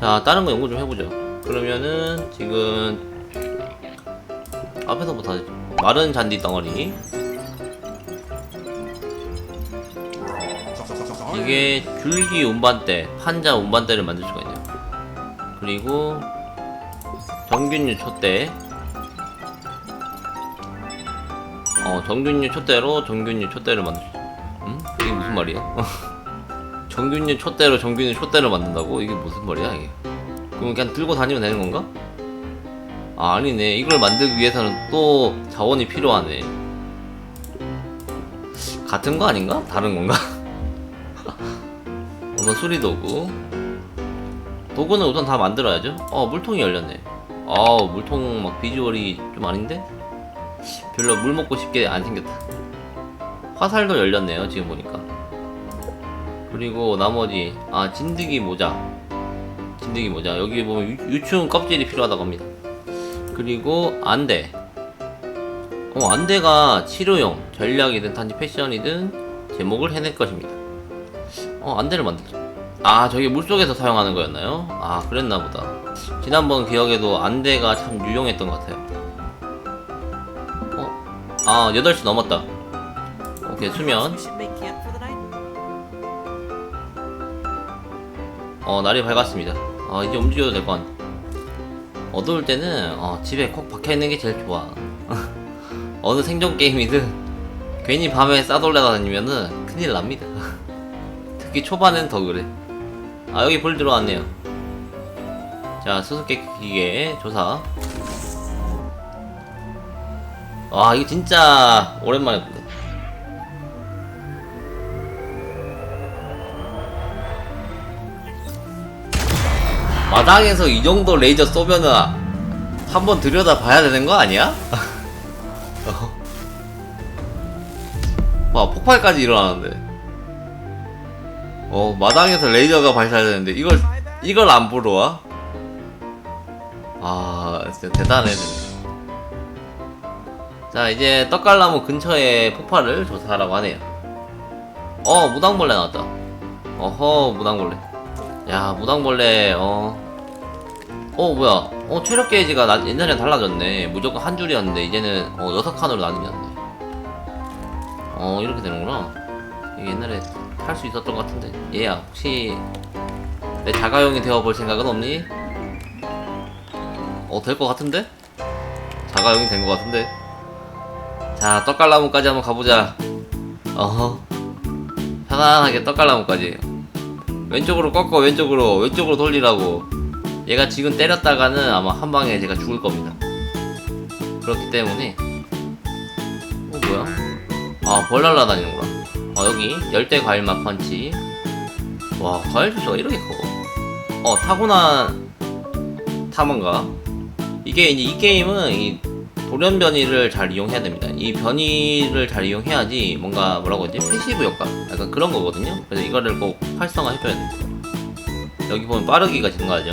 자 다른 거 연구 좀 해보죠 그러면은 지금 앞에서부터 하죠. 마른 잔디 덩어리 이게 줄기 운반대 판자 운반대를 만들 수가 있네요 그리고 정균류 촛대 어 정균류 촛대로 정균류 촛대를 만들 수 음? 이게 무슨 말이야? 정균류 촛대로 정균류 촛대를 만든다고? 이게 무슨 말이야 이게 그럼 그냥 들고 다니면 되는 건가? 아 아니네 이걸 만들기 위해서는 또 자원이 필요하네 같은 거 아닌가? 다른 건가? 우선 수리 도구 도구는 우선 다 만들어야죠 어 물통이 열렸네 어 물통 막 비주얼이 좀 아닌데? 별로 물 먹고 싶게 안 생겼다 화살도 열렸네요 지금 보니까 그리고 나머지 아 진드기 모자. 진드기 모자. 여기 보면 유, 유충 껍질이 필요하다고 합니다. 그리고 안대. 어 안대가 치료용 전략이든 단지 패션이든 제목을 해낼 것입니다. 어 안대를 만들자 아 저게 물속에서 사용하는 거였나요? 아 그랬나 보다. 지난번 기억에도 안대가 참 유용했던 것 같아요. 어? 아 8시 넘었다. 오케이 수면 어 날이 밝았습니다. 어 이제 움직여도 될것 같네 어두울 때는 어, 집에 콕 박혀있는 게 제일 좋아. 어느 생존 게임이든 괜히 밤에 싸돌아다니면은 큰일 납니다. 특히 초반엔 더 그래. 아 여기 불 들어왔네요. 자 수수께끼 기계 조사. 와 이거 진짜 오랜만에 마당에서 이 정도 레이저 쏘면은 한번 들여다 봐야 되는 거 아니야? 어. 와 폭발까지 일어나는데 어 마당에서 레이저가 발사되는데 이걸 이걸 안 보러 와? 아 진짜 대단해 자 이제 떡갈나무 근처에 폭발을 조사하라고 하네요 어 무당벌레 나왔다 어허 무당벌레 야 무당벌레 어. 어 뭐야. 어 체력 게이지가 나, 옛날에 달라졌네. 무조건 한 줄이었는데 이제는 어 여섯 칸으로 나뉘었네. 어 이렇게 되는구나. 이게 옛날에 탈 수 있었던 것 같은데. 얘야 혹시 내 자가용이 되어볼 생각은 없니? 어 될 것 같은데? 자가용이 된 것 같은데. 자 떡갈나무까지 한번 가보자. 어허. 편안하게 떡갈나무까지 왼쪽으로 꺾어 왼쪽으로 왼쪽으로 돌리라고. 얘가 지금 때렸다가는 아마 한 방에 제가 죽을 겁니다. 그렇기 때문에. 어 뭐야? 아벌 날라다니는구나. 어 여기 열대 과일맛 펀치. 와 과일 주스가 이렇게 커 어 타고난 탐험가? 이게 이제 이 게임은 이 돌연 변이를 잘 이용해야 됩니다. 이 변이를 잘 이용해야지 뭔가 뭐라고 하지? 패시브 효과 약간 그런 거거든요. 그래서 이거를 꼭 활성화 해줘야 됩니다. 여기 보면 빠르기가 증가하죠.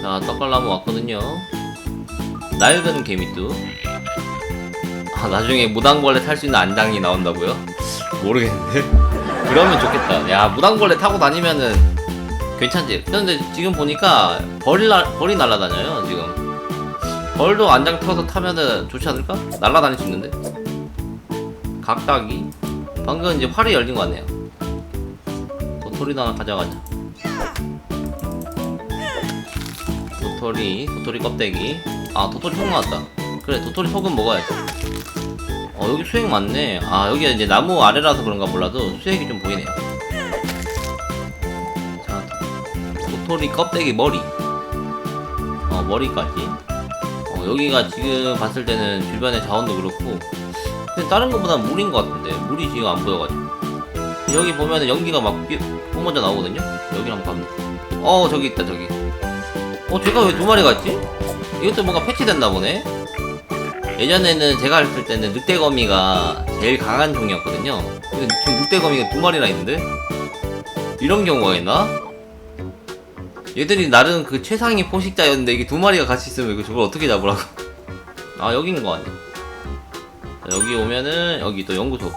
자 떡갈나무 왔거든요. 낡은 개미뚜. 아 나중에 무당벌레 탈 수 있는 안장이 나온다고요? 모르겠는데. 그러면 좋겠다. 야 무당벌레 타고 다니면은 괜찮지. 근데 지금 보니까 벌이 날 벌이 날아다녀요 지금. 벌도 안장 터서 타면은 좋지 않을까? 날아다닐 수 있는데. 각각이 방금 이제 활이 열린 것 같네요. 도토리도 하나 가져가자. 도토리, 도토리 껍데기. 아, 도토리 속 나왔다. 그래, 도토리 속은 먹어야지. 어, 여기 수액 많네. 아, 여기가 이제 나무 아래라서 그런가 몰라도 수액이 좀 보이네요. 자, 도토리 껍데기 머리. 어, 머리까지. 어, 여기가 지금 봤을 때는 주변의 자원도 그렇고 근데 다른 것보다 물인 것 같은데 물이 지금 안 보여가지고. 여기 보면은 연기가 막 삐- 뿜어져 나오거든요? 여기 한번 가면 어 저기 있다 저기. 어 제가 왜 두 마리가 있지? 이것도 뭔가 패치됐나 보네? 예전에는 제가 했을 때는 늑대거미가 제일 강한 종이었거든요. 근데 지금 늑대거미가 두 마리나 있는데? 이런 경우가 있나? 얘들이 나름 그 최상위 포식자였는데 이게 두 마리가 같이 있으면 이거 저걸 어떻게 잡으라고 아 여기인 거 같네 자, 여기 오면은 여기 또 연구소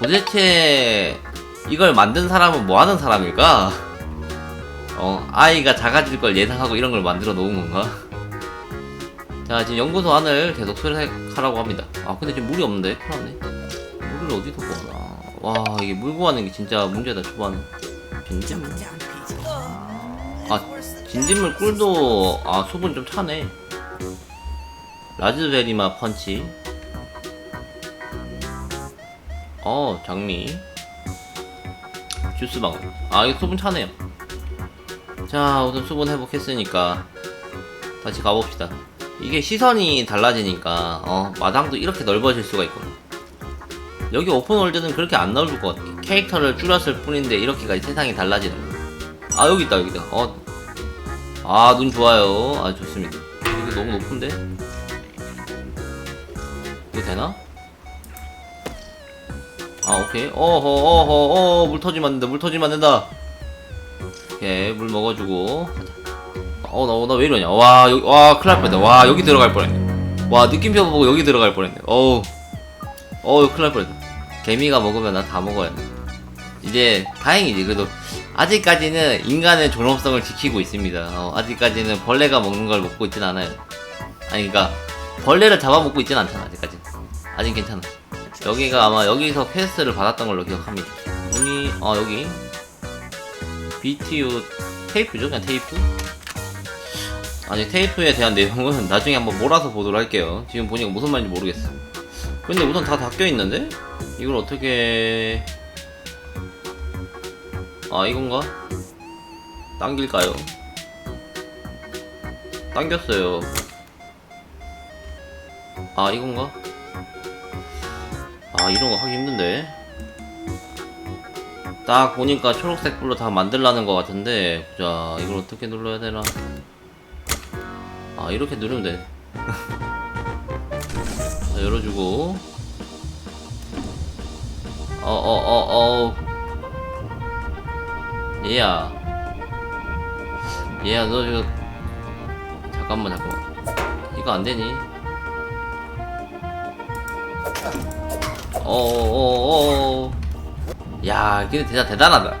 도대체 이걸 만든 사람은 뭐 하는 사람일까? 어 아이가 작아질 걸 예상하고 이런 걸 만들어 놓은 건가? 자 지금 연구소 안을 계속 수색하라고 합니다. 아 근데 지금 물이 없는데 큰일 났네. 물을 어디서 구하나? 와 이게 물 구하는 게 진짜 문제다 초반에. 진진물. 아 진진물 꿀도 아 수분 좀 차네. 라즈베리마 펀치. 어 장미. 주스방. 아 이거 수분 차네요. 자 우선 수분 회복했으니까 다시 가봅시다. 이게 시선이 달라지니까 어 마당도 이렇게 넓어질 수가 있구나. 여기 오픈월드는 그렇게 안 넓을 것 같아. 캐릭터를 줄였을 뿐인데 이렇게까지 세상이 달라지는 거. 아 여기 있다 여기다. 어. 아눈 좋아요. 아 좋습니다. 여기 너무 높은데? 이거 되나? 아 오케이. 어허 어허 어물 터지면 안 된다. 물 터지면 안 된다. 오케이 물 먹어주고. 어나 나 왜 이러냐. 와 여기 와 큰일 날 뻔했다. 와 여기 들어갈 뻔했네. 와 느낌표 보고 여기 들어갈 뻔했네. 어우. 어우 큰일 날 뻔했다. 개미가 먹으면 나 다 먹어야 돼. 이제 다행이지 그래도 아직까지는 인간의 존엄성을 지키고 있습니다. 어, 아직까지는 벌레가 먹는 걸 먹고 있진 않아요. 아니 그니까 벌레를 잡아먹고 있진 않잖아 아직까지. 아직 괜찮아. 여기가 아마 여기서 퀘스트를 받았던 걸로 기억합니다. 문이 아 여기 BTU 테이프죠 그냥 테이프. 아니 테이프에 대한 내용은 나중에 한번 몰아서 보도록 할게요. 지금 보니까 무슨 말인지 모르겠어. 근데 우선 다 닫혀 있는데 이걸 어떻게 아 이건가? 당길까요? 당겼어요. 아 이건가? 아 이런 거 하기 힘든데. 딱 보니까 초록색 불로 다 만들라는 것 같은데 자 이걸 어떻게 눌러야 되나? 아 이렇게 누르면 돼. 자, 열어주고 어어 어어 얘야. 얘야 너 이거 잠깐만 잠깐만. 이거 안되니? 어어어어 야 근데 진짜 대단하다.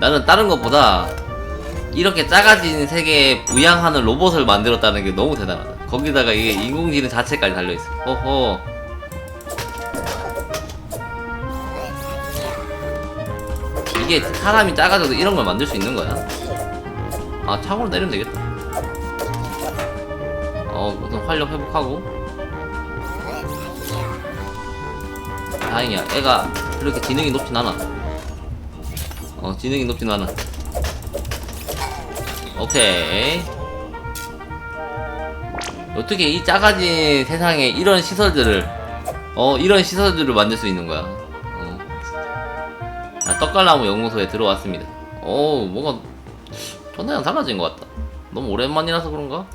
나는 다른 것보다 이렇게 작아진 세계에 부양하는 로봇을 만들었다는 게 너무 대단하다. 거기다가 이게 인공지능 자체까지 달려있어. 허허 이게 사람이 작아져도 이런 걸 만들 수 있는 거야? 아 창으로 내리면 되겠다. 어 우선 활력 회복하고. 다행이야. 애가 그렇게 지능이 높진 않아. 어 지능이 높진 않아. 오케이. 어떻게 이 작아진 세상에 이런 시설들을 어 이런 시설들을 만들 수 있는 거야 떡갈나무 연구소에 들어왔습니다 오 뭔가 전에랑 달라진 것 같다 너무 오랜만이라서 그런가?